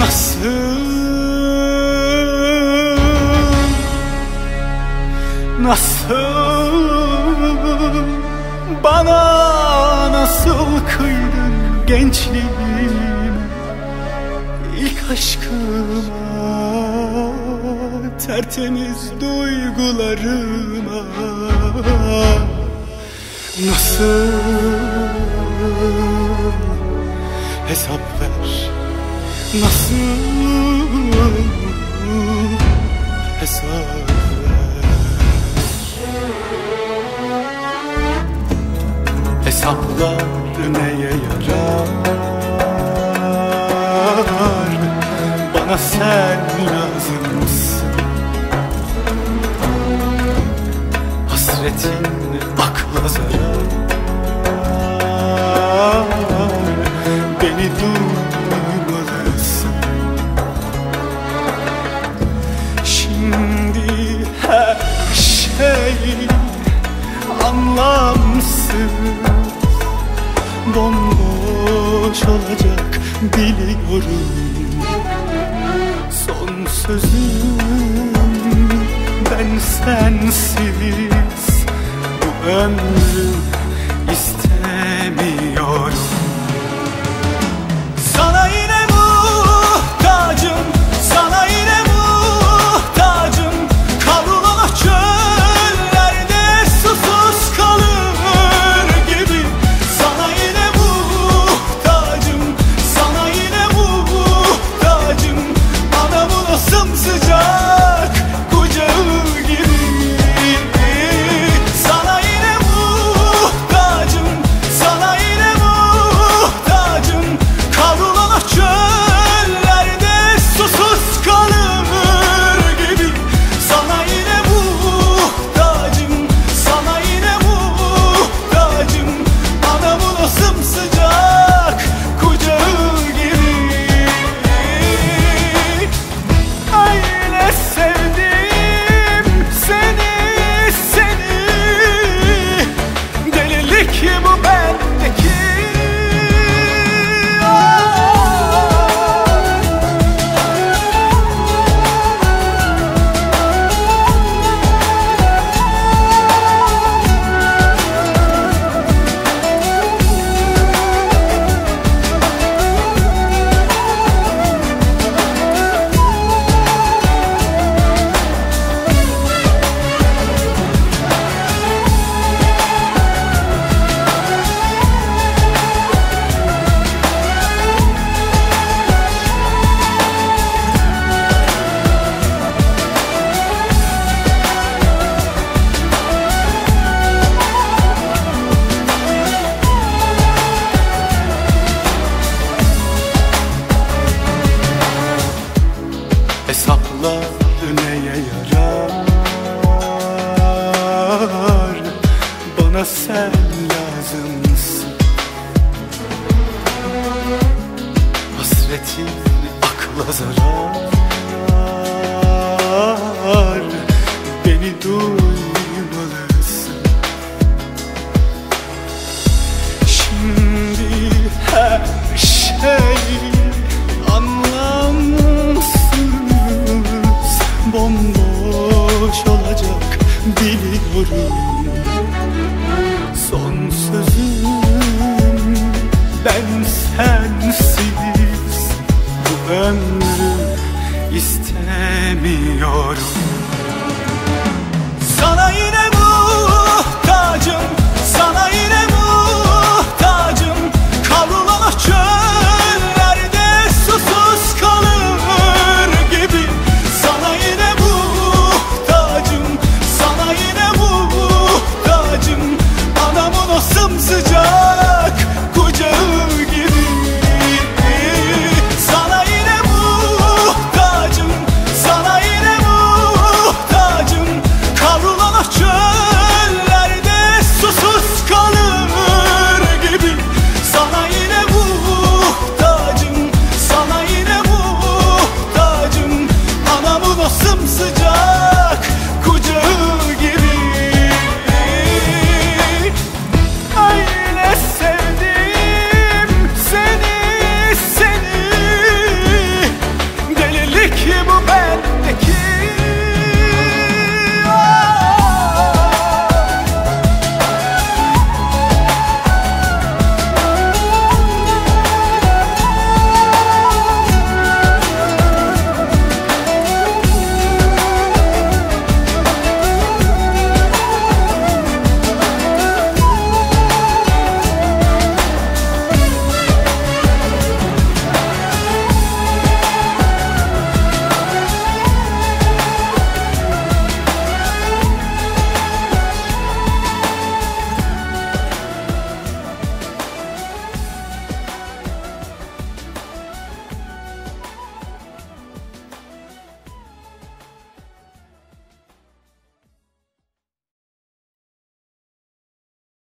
Nasıl? Nasıl? Bana nasıl kıydın gençliğim? İlk aşkıma Tertemiz duygularıma. Nasıl? Hesap ver. Nasıl hesap Hesaplar neye yarar? Bana sen lazımsın. Hasretin akla zarar. Beni duymalısın Bomboş olacak biliyorum. Son sözüm ben sensiz. Bu ömrü